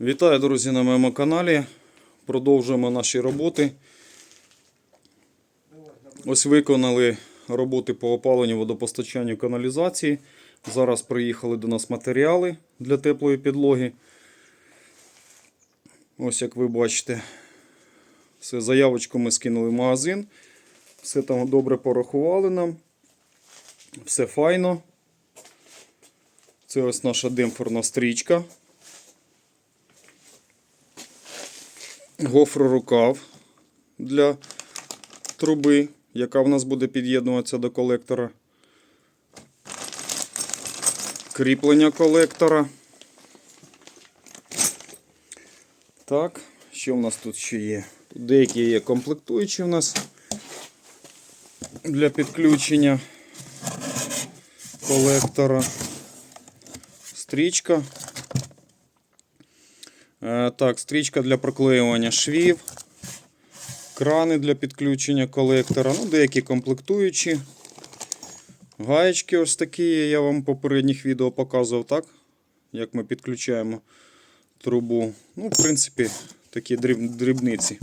Вітаю, друзі, на моєму каналі. Продовжуємо наші роботи. Ось виконали роботи по опаленню, водопостачанню каналізації. Зараз приїхали до нас матеріали для теплої підлоги. Ось як ви бачите, все, заявочку ми скинули в магазин. Все там добре порахували нам. Все файно. Це ось наша демпферна стрічка. Гофрорукав для труби, яка в нас буде під'єднуватися до колектора. Кріплення колектора. Так, що в нас тут ще є? Тут деякі є комплектуючі в нас для підключення колектора. Стрічка. Е, Так, стрічка для проклеювання швів, крани для підключення колектора, ну, деякі комплектуючі. Гаєчки ось такі, я вам в попередніх відео показував, так? Як ми підключаємо трубу. Ну, в принципі, такі дріб- дрібниці.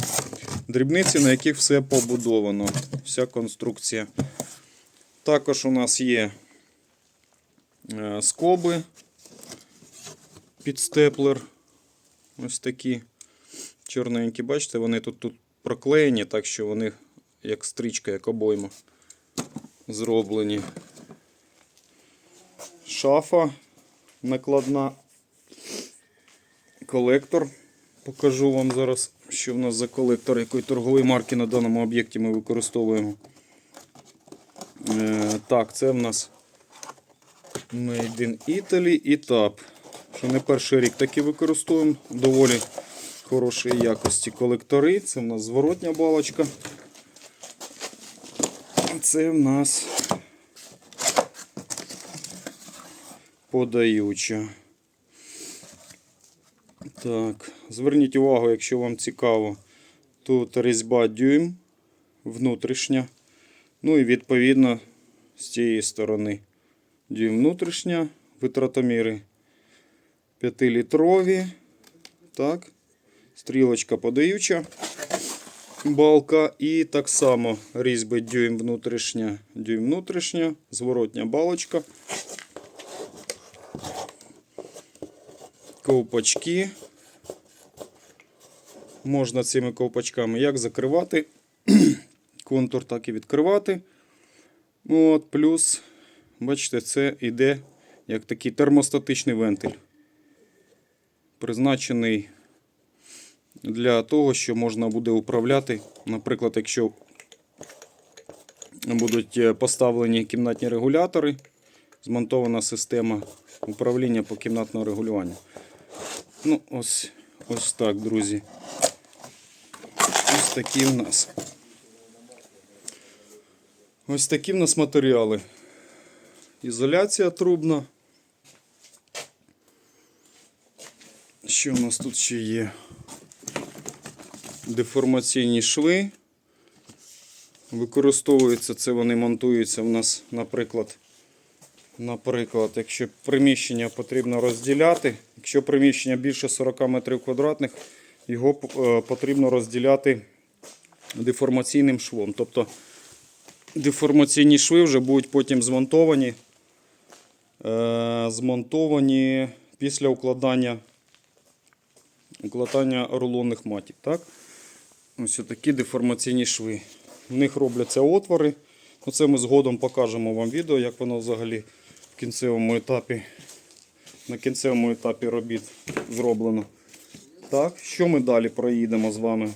Дрібниці, на яких все побудовано. Вся конструкція. Також у нас є е, скоби під степлер. Ось такі чорненькі, бачите, вони тут, тут проклеєні, так що вони як стрічка, як обойма зроблені. Шафа накладна. Колектор. Покажу вам зараз, що в нас за колектор, якої торгової марки на даному об'єкті ми використовуємо. Е, так, це в нас Made in Italy і TAP. Що не перший рік таки використовуємо доволі хорошої якості колектори. Це в нас зворотня балочка. Це в нас подаюча. Так, зверніть увагу, якщо вам цікаво, тут різьба дюйм внутрішня. Ну і відповідно з цієї сторони дюйм внутрішня, витратоміри 5-літрові. Так. Стрілочка подаюча балка. І так само різьби дюйм внутрішня, дюйм внутрішня, зворотня балочка. Ковпачки. Можна цими ковпачками як закривати контур, так і відкривати. От, плюс, бачите, це йде як такий термостатичний вентиль призначений для того, що можна буде управляти. Наприклад, якщо будуть е, поставлені кімнатні регулятори, змонтована система управління по кімнатному регулюванню. Ну, ось, ось так, друзі. Ось такі в нас. Ось такі в нас матеріали. Ізоляція трубна. Що у нас тут ще є? Деформаційні шви. Використовуються це, вони монтуються в нас, наприклад, наприклад, якщо приміщення потрібно розділяти, якщо приміщення більше 40 метрів квадратних, його е, потрібно розділяти деформаційним швом. Тобто деформаційні шви вже будуть потім змонтовані, е, змонтовані після укладання укладання рулонних матів. Так? Ось такі деформаційні шви. В них робляться отвори. Ну, Це ми згодом покажемо вам відео, як воно взагалі в кінцевому етапі, на кінцевому етапі робіт зроблено. Так, що ми далі проїдемо з вами?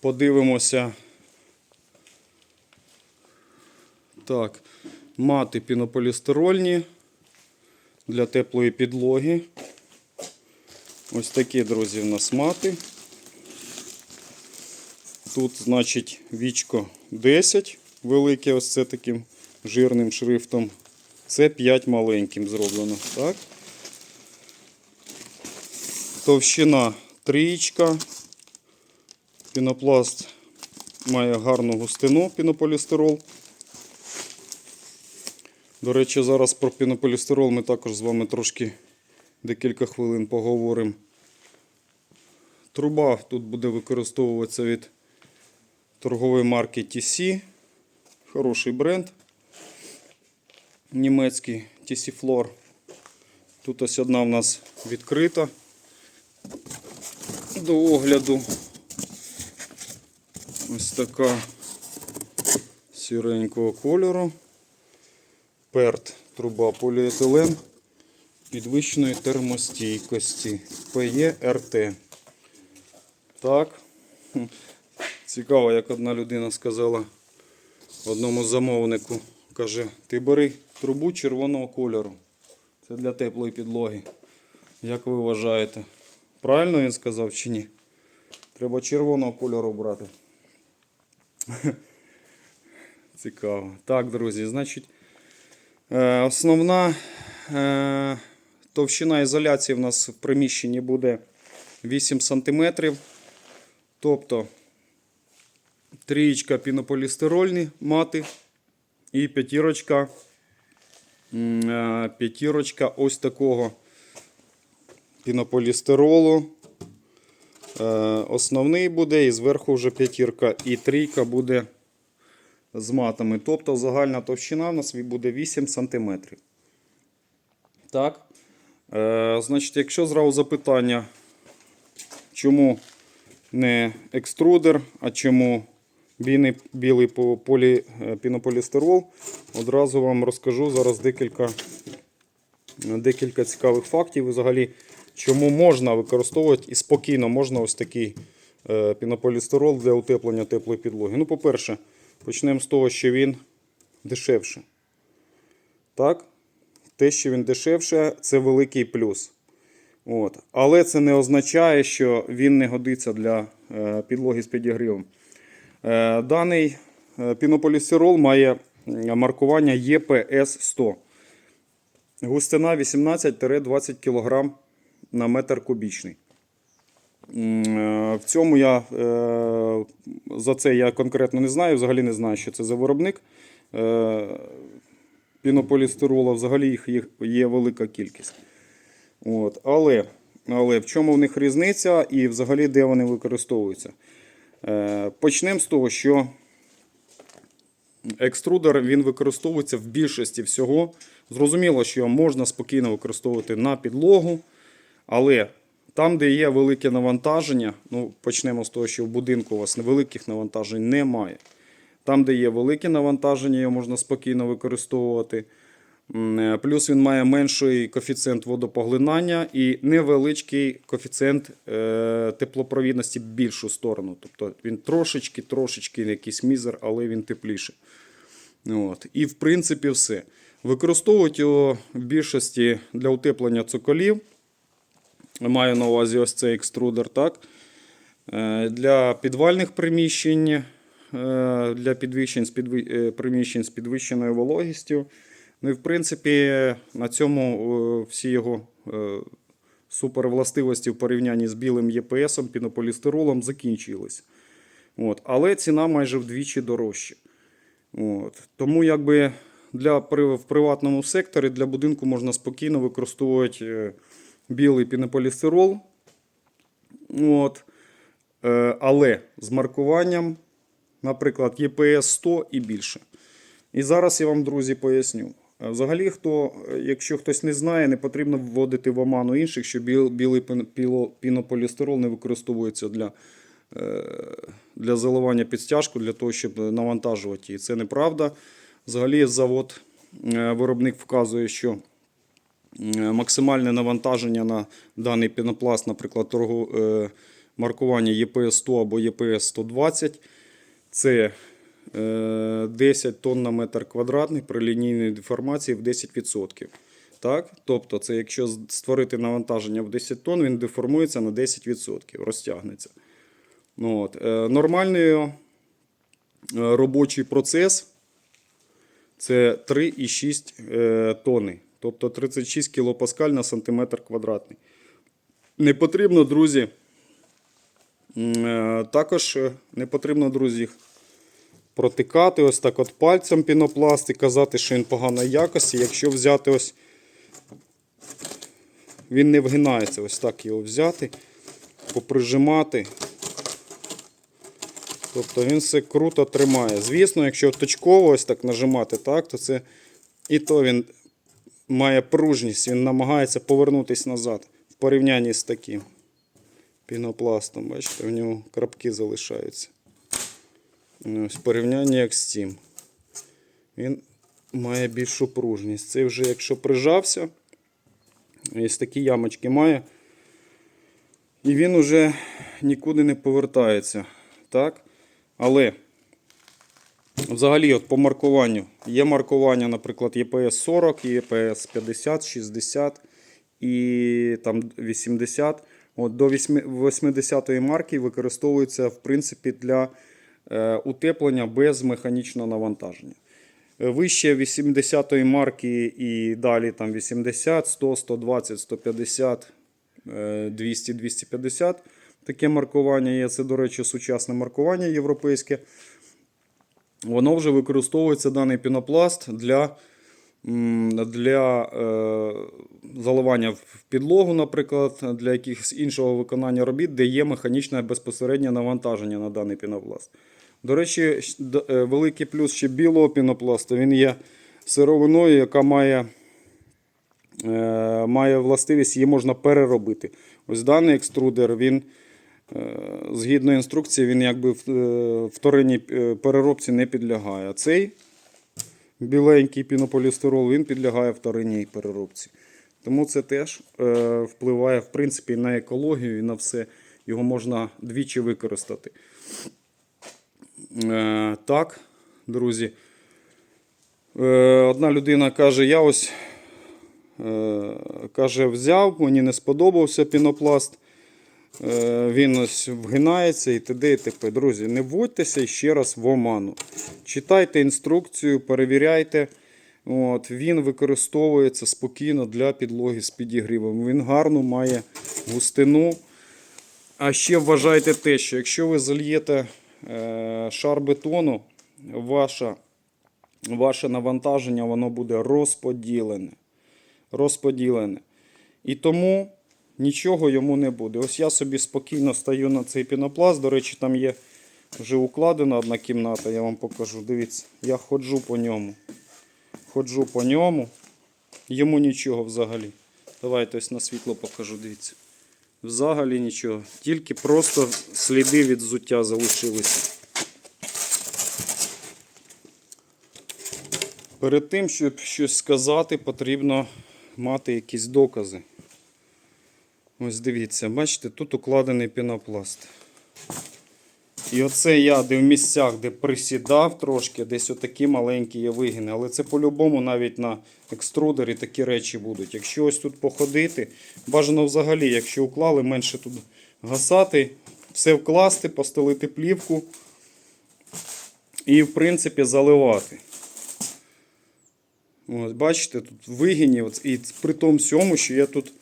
Подивимося. Так, мати пінополістирольні для теплої підлоги. Ось такі, друзі, в нас мати. Тут, значить, вічко 10 велике, ось це таким жирним шрифтом. Це 5 маленьким зроблено. так? Товщина трієчка. Пінопласт має гарну густину пінополістирол. До речі, зараз про пінополістирол ми також з вами трошки декілька хвилин поговоримо. Труба тут буде використовуватися від торгової марки TC. Хороший бренд. Німецький TC Floor. Тут ось одна в нас відкрита до огляду. Ось така сіренького кольору. Перт, труба поліетилен підвищеної термостійкості. PERT. Так. Цікаво, як одна людина сказала одному замовнику. Каже, ти бери трубу червоного кольору. Це для теплої підлоги. Як ви вважаєте? Правильно він сказав чи ні? Треба червоного кольору брати. Цікаво. Так, друзі, значить, е, основна е, товщина ізоляції в нас в приміщенні буде 8 см. Тобто трієчка пінополістирольні мати і п'ятірочка, е, п'ятірочка ось такого пінополістиролу. Е, Основний буде і зверху вже п'ятірка, і трійка буде з матами. Тобто загальна товщина в нас буде 8 см. Так. Е, значить, якщо зразу запитання, чому не екструдер, а чому білий, білий полі, е, пінополістирол, одразу вам розкажу зараз декілька, декілька цікавих фактів. Взагалі, чому можна використовувати і спокійно можна ось такий е, пінополістирол для утеплення теплої підлоги. Ну, по-перше, почнемо з того, що він дешевше. Так? Те, що він дешевше, це великий плюс. От. Але це не означає, що він не годиться для е, підлоги з підігрівом. Е, даний е, пінополістирол має маркування ЄПС 100. Густина 18-20 кг на метр кубічний. В цьому я за це я конкретно не знаю, взагалі не знаю, що це за виробник. Пінополістирола взагалі їх є, велика кількість. От. Але, але в чому в них різниця і взагалі де вони використовуються? Е, Почнемо з того, що екструдер він використовується в більшості всього. Зрозуміло, що можна спокійно використовувати на підлогу, але там, де є велике навантаження, ну почнемо з того, що в будинку у вас невеликих навантажень немає. Там, де є велике навантаження, його можна спокійно використовувати. Е, Плюс він має менший коефіцієнт водопоглинання і невеличкий коефіцієнт е, теплопровідності в більшу сторону. Тобто він трошечки, трошечки якийсь мізер, але він тепліший. От. І в принципі все. Використовують його в більшості для утеплення цоколів. Маю на увазі ось цей екструдер, так? Е, Для підвальних приміщень, для підвищень е, приміщень з підвищеною вологістю. Ну і в принципі на цьому е, всі його е, супервластивості в порівнянні з білим ЄПСом, пінополістиролом закінчились. От. Але ціна майже вдвічі дорожча. От. Тому якби для, в приватному секторі для будинку можна спокійно використовувати е, білий пінополістирол. От. Е, але з маркуванням, наприклад, ЄПС 100 і більше. І зараз я вам, друзі, поясню. Е, Взагалі, хто, е, якщо хтось не знає, не потрібно вводити в оману інших, що біл- білий пінополістирол не використовується для, е, для заливання під стяжку, для того, щоб навантажувати її. Це неправда. Взагалі, завод, виробник вказує, що максимальне навантаження на даний пінопласт, наприклад, маркування ЄПС 100 або ЄПС 120, це е, 10 тонн на метр квадратний при лінійній деформації в 10%. Так? Тобто, це якщо створити навантаження в 10 тонн, він деформується на 10%, розтягнеться. Ну, от. Е, Нормальний е, робочий процес це 3,6 е, тонни, тобто 36 кілопаскаль на сантиметр квадратний. Не потрібно, друзі. Е, Також е, не потрібно, друзі, протикати ось так от пальцем пінопласт і казати, що він поганої якості. Якщо взяти ось він не вгинається. Ось так його взяти, поприжимати. Тобто він все круто тримає. Звісно, якщо точково ось так нажимати, так, то це і то він має пружність, він намагається повернутися назад в порівнянні з таким пінопластом. Бачите, в нього крапки залишаються. Ось в порівнянні як з цим. Він має більшу пружність. Це вже якщо прижався, ось такі ямочки має. І він уже нікуди не повертається. Так? Але взагалі от по маркуванню. Є маркування, наприклад, ЄПС 40, ЄПС 50, 60 і там 80. От До 80-ї марки використовується в принципі для е, утеплення без механічного навантаження. Е, Вище 80-ї марки і далі там 80, 100, 120, 150, е, 200, 250. Таке маркування є. Це, до речі, сучасне маркування європейське. Воно вже використовується даний пінопласт для, для е, заливання в підлогу, наприклад, для якихось іншого виконання робіт, де є механічне безпосереднє навантаження на даний пінопласт. До речі, е, великий плюс ще білого пінопласту, він є сировиною, яка має, е, має властивість, її можна переробити. Ось даний екструдер, він Згідно інструкції, він якби вторинній переробці не підлягає. Цей біленький пінополістирол він підлягає вторинній переробці. Тому це теж е, впливає в принципі на екологію і на все. Його можна двічі використати. Е, так, друзі. Е, одна людина каже: я ось е, каже, взяв, мені не сподобався пінопласт. Е, Він ось вгинається і т.д. і т.п. Друзі, не вводьтеся ще раз в оману. Читайте інструкцію, перевіряйте. От, Він використовується спокійно для підлоги з підігрівом. Він гарно має густину. А ще вважайте те, що якщо ви зальєте е, шар бетону, ваше, ваше навантаження воно буде розподілене. розподілене. І тому нічого йому не буде. Ось я собі спокійно стою на цей пінопласт. До речі, там є вже укладена одна кімната, я вам покажу. Дивіться, я ходжу по ньому. Ходжу по ньому. Йому нічого взагалі. Давайте ось на світло покажу, дивіться. Взагалі нічого. Тільки просто сліди від взуття залишилися. Перед тим, щоб щось сказати, потрібно мати якісь докази. Ось дивіться, бачите, тут укладений пінопласт. І оце я де в місцях, де присідав трошки, десь отакі маленькі є вигини. Але це по-любому навіть на екструдері такі речі будуть. Якщо ось тут походити, бажано взагалі, якщо уклали, менше тут гасати, все вкласти, постелити плівку і, в принципі, заливати. Ось, бачите, тут вигині, от, і при тому всьому, що я тут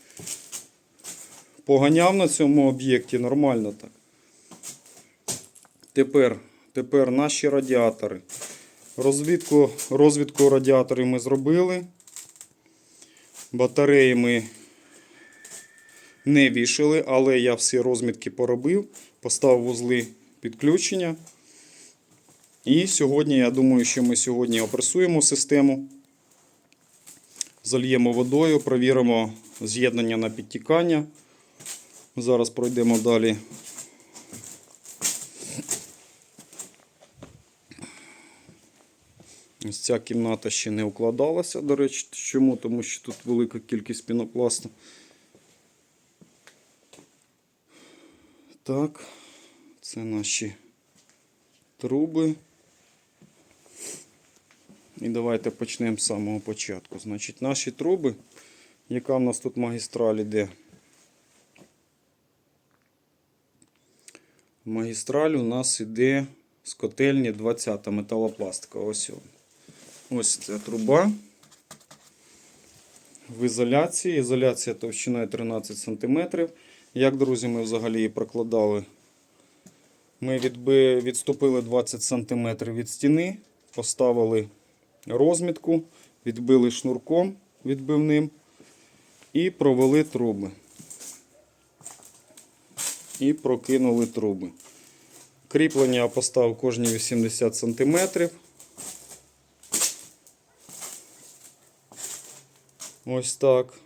поганяв на цьому об'єкті нормально так. Тепер, тепер наші радіатори. Розвідку, розвідку радіаторів ми зробили. Батареї ми не вішали, але я всі розмітки поробив, поставив вузли підключення. І сьогодні, я думаю, що ми сьогодні опресуємо систему, зальємо водою, провіримо з'єднання на підтікання. Зараз пройдемо далі. Ось ця кімната ще не укладалася, до речі. Чому? Тому що тут велика кількість пінопласту. Так, це наші труби. І давайте почнемо з самого початку. Значить, наші труби, яка в нас тут магістраль іде? Магістраль у нас іде з котельні 20 металопластика. Ось. Ось ця труба. В ізоляції. Ізоляція товщиною 13 см. Як, друзі, ми взагалі її прокладали? Ми відби... відступили 20 см від стіни, поставили розмітку, відбили шнурком відбивним. І провели труби. І прокинули труби. Кріплення я поставив кожні 80 см. Ось так.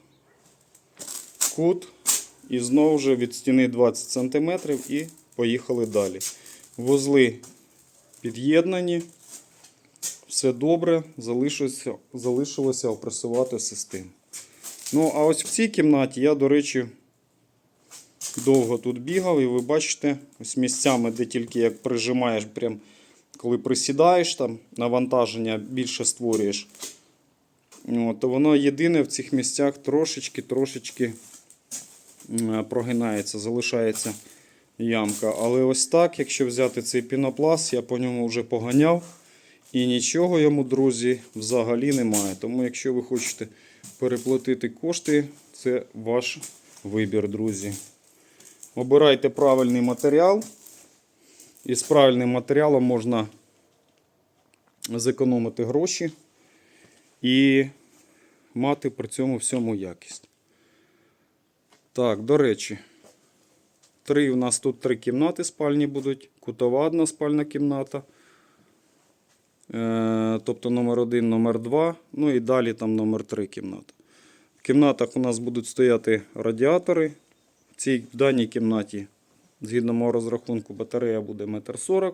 Кут. І знову ж від стіни 20 см і поїхали далі. Вузли під'єднані. Все добре, залишилося, залишилося опресувати систему. Ну, а ось в цій кімнаті я, до речі, довго тут бігав, і ви бачите, ось місцями, де тільки як прижимаєш, прям коли присідаєш, там навантаження більше створюєш. От, то воно єдине в цих місцях трошечки-трошечки прогинається, залишається ямка. Але ось так, якщо взяти цей пінопласт, я по ньому вже поганяв. І нічого йому, друзі, взагалі немає. Тому, якщо ви хочете переплатити кошти, це ваш вибір, друзі. Обирайте правильний матеріал. І з правильним матеріалом можна зекономити гроші і мати при цьому всьому якість. Так, до речі, три у нас тут три кімнати спальні будуть. Кутова одна спальна кімната. Е, Тобто номер 1, номер 2, ну і далі там номер 3 кімната. В кімнатах у нас будуть стояти радіатори. В цій в даній кімнаті, згідно мого розрахунку, батарея буде 1,40 м.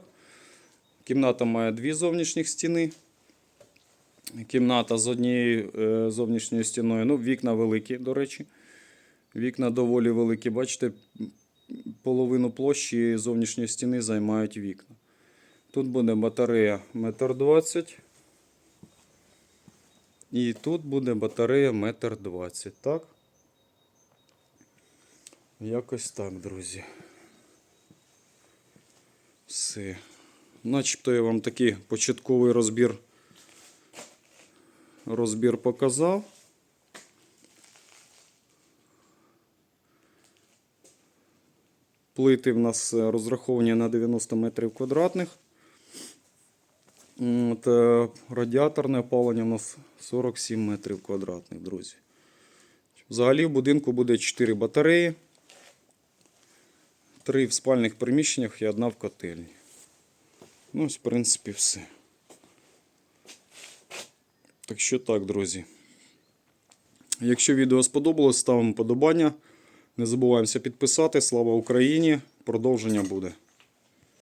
Кімната має дві зовнішніх стіни. Кімната з однією е, зовнішньою стіною. Ну, вікна великі, до речі. Вікна доволі великі. Бачите, половину площі зовнішньої стіни займають вікна. Тут буде батарея 1,20 м. І тут буде батарея 1,20 м. Так? Якось так, друзі. Все. Начебто я вам такий початковий розбір, розбір показав. Плити в нас розраховані на 90 метрів квадратних. От, радіаторне опалення у нас 47 метрів квадратних, друзі. Взагалі в будинку буде 4 батареї, 3 в спальних приміщеннях і одна в котельні. Ну, в принципі, все. Так що так, друзі. Якщо відео сподобалось, ставимо подобання. Не забуваємося підписати. Слава Україні! Продовження буде.